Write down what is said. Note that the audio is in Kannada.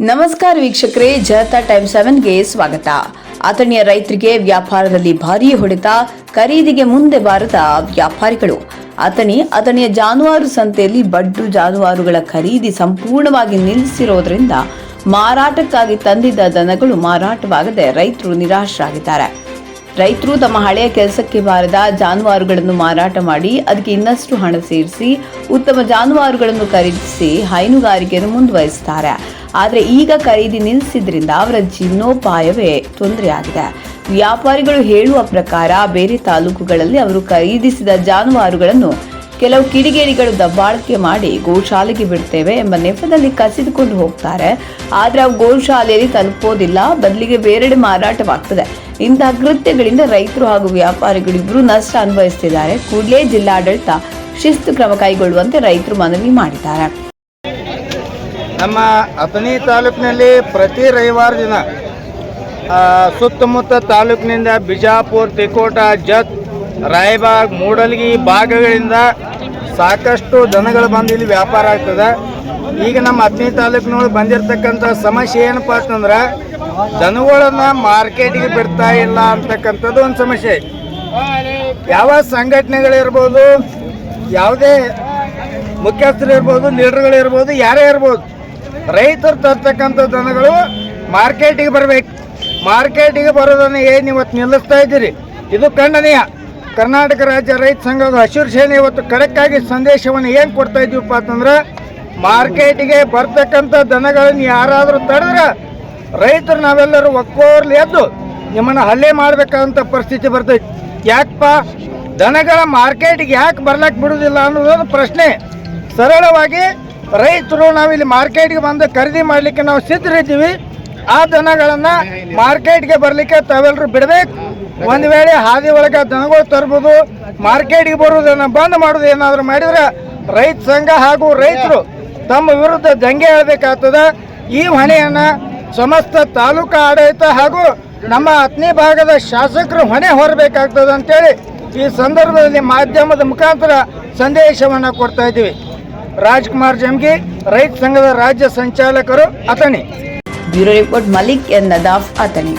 ನಮಸ್ಕಾರ ವೀಕ್ಷಕರೇ ಜನತಾ ಟೈಮ್ ಸೆವೆನ್ಗೆ ಸ್ವಾಗತ. ಅಥಣಿಯ ರೈತರಿಗೆ ವ್ಯಾಪಾರದಲ್ಲಿ ಭಾರೀ ಹೊಡೆತ, ಖರೀದಿಗೆ ಮುಂದೆ ಬಾರದ ವ್ಯಾಪಾರಿಗಳು. ಅಥಣಿ ಅಥಣಿಯ ಜಾನುವಾರು ಸಂತೆಯಲ್ಲಿ ಬಡ್ಡು ಜಾನುವಾರುಗಳ ಖರೀದಿ ಸಂಪೂರ್ಣವಾಗಿ ನಿಲ್ಲಿಸಿರೋದ್ರಿಂದ ಮಾರಾಟಕ್ಕಾಗಿ ತಂದಿದ್ದ ದನಗಳು ಮಾರಾಟವಾಗದೆ ರೈತರು ನಿರಾಶರಾಗಿದ್ದಾರೆ. ರೈತರು ತಮ್ಮ ಹಳೆಯ ಕೆಲಸಕ್ಕೆ ಬಾರದ ಜಾನುವಾರುಗಳನ್ನು ಮಾರಾಟ ಮಾಡಿ ಅದಕ್ಕೆ ಇನ್ನಷ್ಟು ಹಣ ಸೇರಿಸಿ ಉತ್ತಮ ಜಾನುವಾರುಗಳನ್ನು ಖರೀದಿಸಿ ಹೈನುಗಾರಿಕೆಯನ್ನು ಮುಂದುವರಿಸುತ್ತಾರೆ. ಆದರೆ ಈಗ ಖರೀದಿ ನಿಲ್ಲಿಸಿದ್ರಿಂದ ಅವರ ಜೀವನೋಪಾಯವೇ ತೊಂದರೆಯಾಗಿದೆ. ವ್ಯಾಪಾರಿಗಳು ಹೇಳುವ ಪ್ರಕಾರ ಬೇರೆ ತಾಲೂಕುಗಳಲ್ಲಿ ಅವರು ಖರೀದಿಸಿದ ಜಾನುವಾರುಗಳನ್ನು ಕೆಲವು ಕಿಡಿಗೇಡಿಗಳು ದಬ್ಬಾಳಿಕೆ ಮಾಡಿ ಗೋಶಾಲೆಗೆ ಬಿಡ್ತೇವೆ ಎಂಬ ನೆಪದಲ್ಲಿ ಕಸಿದುಕೊಂಡು ಹೋಗ್ತಾರೆ. ಆದರೆ ಅವು ಗೋಶಾಲೆಯಲ್ಲಿ ತಲುಪೋದಿಲ್ಲ. ಬದಲಿಗೆ ಬೇರೆಡೆ ಮಾರಾಟವಾಗ್ತದೆ. ಇಂತಹ ಕೃತ್ಯಗಳಿಂದ ರೈತರು ಹಾಗೂ ವ್ಯಾಪಾರಿಗಳು ವ್ಯಾಪಾರಿಗಳಿಬ್ಬರು ನಷ್ಟ ಅನುಭವಿಸುತ್ತಿದ್ದಾರೆ ಕೂಡಲೇ ಜಿಲ್ಲಾಡಳಿತ ಶಿಸ್ತು ಕ್ರಮ ಕೈಗೊಳ್ಳುವಂತೆ ರೈತರು ಮನವಿ ಮಾಡಿದ್ದಾರೆ. ನಮ್ಮ ಅಥಣಿ ತಾಲೂಕಿನಲ್ಲಿ ಪ್ರತಿ ರವಿವಾರ ದಿನ ಸುತ್ತಮುತ್ತ ತಾಲೂಕಿನಿಂದ ಬಿಜಾಪುರ್, ತಿಕೋಟ, ಜತ್, ರಾಯಬಾಗ್, ಮೂಡಲ್ಗಿ ಭಾಗಗಳಿಂದ ಸಾಕಷ್ಟು ದನಗಳು ಬಂದು ಇಲ್ಲಿ ವ್ಯಾಪಾರ ಆಗ್ತದೆ. ಈಗ ನಮ್ಮ ಅಥಣಿ ತಾಲೂಕಿನೊಳಗೆ ಬಂದಿರತಕ್ಕಂಥ ಸಮಸ್ಯೆ ಏನಪ್ಪ ಅಂತಂದ್ರೆ, ದನಗಳನ್ನ ಮಾರ್ಕೆಟಿಗೆ ಬಿಡ್ತಾ ಇಲ್ಲ ಅಂತಕ್ಕಂಥದ್ದು ಒಂದು ಸಮಸ್ಯೆ. ಯಾವ ಸಂಘಟನೆಗಳಿರ್ಬೋದು, ಯಾವುದೇ ಮುಖ್ಯಸ್ಥರು ಇರ್ಬೋದು ಲೀಡರ್ಗಳು ಇರ್ಬೋದು ಯಾರೇ ಇರ್ಬೋದು, ರೈತರು ತರ್ತಕ್ಕಂಥ ದನಗಳು ಮಾರ್ಕೆಟಿಗೆ ಬರಬೇಕು. ಮಾರ್ಕೆಟಿಗೆ ಬರೋದನ್ನು ಏನು ಇವತ್ತು ನಿಲ್ಲಿಸ್ತಾ ಇದ್ದೀರಿ? ಇದು ಖಂಡನೀಯ. ಕರ್ನಾಟಕ ರಾಜ್ಯ ರೈತ ಸಂಘದ ಹಸಿರು ಸೇನೆ ಇವತ್ತು ಕಡಕ್ಕಾಗಿ ಸಂದೇಶವನ್ನು ಏನು ಕೊಡ್ತಾ ಇದ್ದೀವಪ್ಪ ಅಂತಂದ್ರೆ, ಮಾರ್ಕೆಟಿಗೆ ಬರ್ತಕ್ಕಂಥ ದನಗಳನ್ನು ಯಾರಾದರೂ ತಡೆದ್ರೆ ರೈತರು ನಾವೆಲ್ಲರೂ ಒಕ್ಕೋರ್ಲಿ ಎದ್ದು ನಿಮ್ಮನ್ನು ಹಲ್ಲೆ ಮಾಡಬೇಕಾದಂಥ ಪರಿಸ್ಥಿತಿ ಬರ್ತೈತಿ. ಯಾಕಪ್ಪ? ದನಗಳ ಮಾರ್ಕೆಟಿಗೆ ಯಾಕೆ ಬರ್ಲಕ್ಕೆ ಬಿಡುವುದಿಲ್ಲ ಅನ್ನೋದೊಂದು ಪ್ರಶ್ನೆ. ಸರಳವಾಗಿ ರೈತರು ನಾವಿಲ್ಲಿ ಮಾರ್ಕೆಟ್ಗೆ ಬಂದು ಖರೀದಿ ಮಾಡಲಿಕ್ಕೆ ನಾವು ಸಿದ್ಧರಿದ್ದೀವಿ. ಆ ದನಗಳನ್ನು ಮಾರ್ಕೆಟ್ಗೆ ಬರಲಿಕ್ಕೆ ತಾವೆಲ್ಲರೂ ಬಿಡಬೇಕು. ಒಂದು ವೇಳೆ ಹಾದಿ ಒಳಗೆ ದನಗಳು ತರ್ಬೋದು, ಮಾರ್ಕೆಟ್ಗೆ ಬರುವುದನ್ನು ಬಂದ್ ಮಾಡೋದು ಏನಾದರೂ ಮಾಡಿದ್ರೆ ರೈತ ಸಂಘ ಹಾಗೂ ರೈತರು ತಮ್ಮ ವಿರುದ್ಧ ದಂಗೆ ಹೇಳಬೇಕಾಗ್ತದೆ. ಈ ಹೊಣೆಯನ್ನು ಸಮಸ್ತ ತಾಲೂಕು ಆಡಳಿತ ಹಾಗೂ ನಮ್ಮ ಹತ್ತನೇ ಭಾಗದ ಶಾಸಕರು ಹೊಣೆ ಹೊರಬೇಕಾಗ್ತದೆ ಅಂತೇಳಿ ಈ ಸಂದರ್ಭದಲ್ಲಿ ಮಾಧ್ಯಮದ ಮುಖಾಂತರ ಸಂದೇಶವನ್ನು ಕೊಡ್ತಾ ಇದ್ದೀವಿ. ರಾಜ್ಕುಮಾರ್ ಜಮ್ಗಿ, ರೈತ ಸಂಘದ ರಾಜ್ಯ ಸಂಚಾಲಕರು Athani bureau report Malik N Nadaf Athani